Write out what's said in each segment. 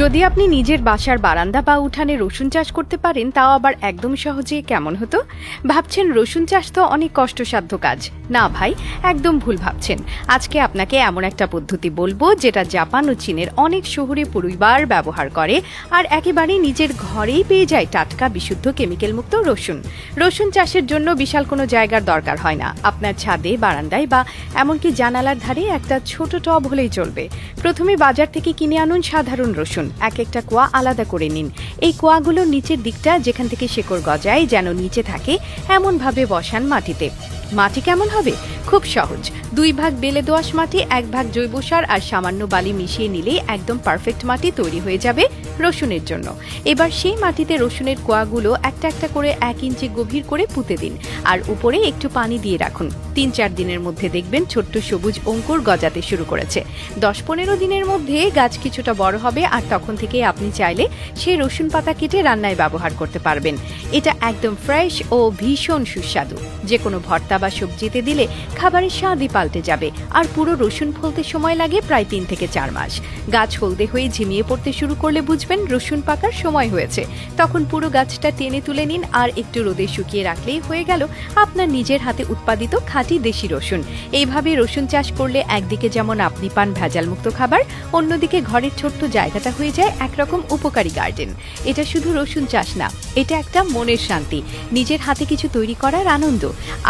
যদি আপনি নিজের বাসার বারান্দা বা উঠানে রসুন চাষ করতে পারেন, তাও আবার একদম সহজে কেমন হতো? ভাবছেন রসুন চাষ তো অনেক কষ্টসাধ্য কাজ। না ভাই, একদম ভুল ভাবছেন। আজকে আপনাকে এমন একটা পদ্ধতি বলব, যেটা জাপান ও চীনের অনেক শহুরে পরিবার ব্যবহার করে আর একেবারে নিজের ঘরেই পেয়ে যায় টাটকা বিশুদ্ধ কেমিক্যাল মুক্ত রসুন। রসুন চাষের জন্য বিশাল কোনো জায়গার দরকার হয় না। আপনার ছাদে, বারান্দায় বা এমনকি জানালার ধারে একটা ছোট টব হলেই চলবে। প্রথমে বাজার থেকে কিনে আনুন সাধারণ রসুন। এক একটা কোয়া আলাদা করে নিন। এই কোয়াগুলোর নিচের দিকটা যেখান থেকে শেকড় গজায় যেন নিচে থাকে, এমনভাবে বসান মাটিতে। মাটি কেমন হবে? খুব সহজ। দুই ভাগ বেলে দোআঁশ মাটি, এক ভাগ জৈব সার আর সামান্য বালি মিশিয়ে নিলেই একদম পারফেক্ট মাটি তৈরি হয়ে যাবে রসুনের জন্য। এবার সেই মাটিতে রসুনের কোয়াগুলো একটা একটা করে এক ইঞ্চি গভীর করে পুঁতে দিন আর উপরে একটু পানি দিয়ে রাখুন। তিন চার দিনের মধ্যে দেখবেন ছোট্ট সবুজ অঙ্কুর গজাতে শুরু করেছে। দশ পনেরো দিনের মধ্যে গাছ কিছুটা বড় হবে আর তখন থেকে আপনি চাইলে সেই রসুন পাতা কেটে রান্নায় ব্যবহার করতে পারবেন। এটা একদম ফ্রেশ ও ভীষণ সুস্বাদু। যে কোনো ভর্তা বা সবজিতে দিলে খাবারের স্বাদই পাল্টে যাবে, আর পুরো রসুন ফলতে সময় লাগে প্রায় তিন থেকে চার মাস। গাছ হলদে হয়ে ঝিমিয়ে পড়তে শুরু করলে বুঝবেন রসুন পাকার সময় হয়েছে। তখন পুরো গাছটা টেনে তুলে নিন, আর একটু রোদে শুকিয়ে রাখলেই হয়ে গেল আপনার নিজের হাতে উৎপাদিত খাঁটি দেশি রসুন। এইভাবে রসুন চাষ করলে একদিকে যেমন আপনি পান ভেজালমুক্ত খাবার, অন্যদিকে ঘরের ছোট্ট জায়গাটা হয়ে যায় একরকম উপকারী গার্ডেন। এটা শুধু রসুন চাষ না, এটা একটা মনের শান্তি, নিজের হাতে কিছু তৈরি করার আনন্দ।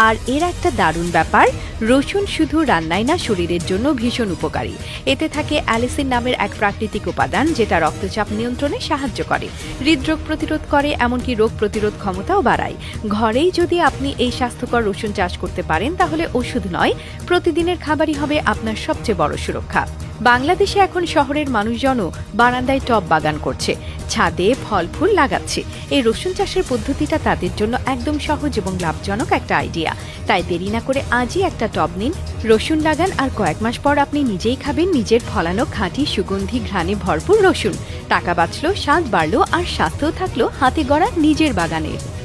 আর এর একটা দারুণ ব্যাপার, রসুন শুধু রান্নায় না, শরীরের জন্য ভীষণ উপকারী। এতে থাকে অ্যালিসিন নামের এক প্রাকৃতিক উপাদান, যেটা রক্তচাপ নিয়ন্ত্রণে সাহায্য করে। হৃদরোগ প্রতিরোধ করে, এমনকি রোগ প্রতিরোধ ক্ষমতাও বাড়ায়। ঘরেই যদি আপনি এই স্বাস্থ্যকর রসুন চাষ করতে পারেন, তাহলে ওষুধ নয়, প্রতিদিনের খাবারই হবে আপনার সবচেয়ে বড় সুরক্ষা। বাংলাদেশে এখন শহরের মানুষজনও বারান্দায় টব বাগান করছে। ছাদে ফল ফুল লাগাচ্ছে। এই রসুন চাষের পদ্ধতিটা তাদের জন্য একদম সহজ এবং লাভজনক একটা আইডিয়া তাই দেরি না করে আজই একটা টব নিন। রসুন লাগান আর কয়েক মাস পর আপনি নিজেই খাবেন নিজের ফলানো খাঁটি, সুগন্ধি ঘ্রাণে ভরপুর রসুন। টাকা বাঁচলো, স্বাদ বাড়লো আর স্বাস্থ্য থাকল হাতে গড়া নিজের বাগানের।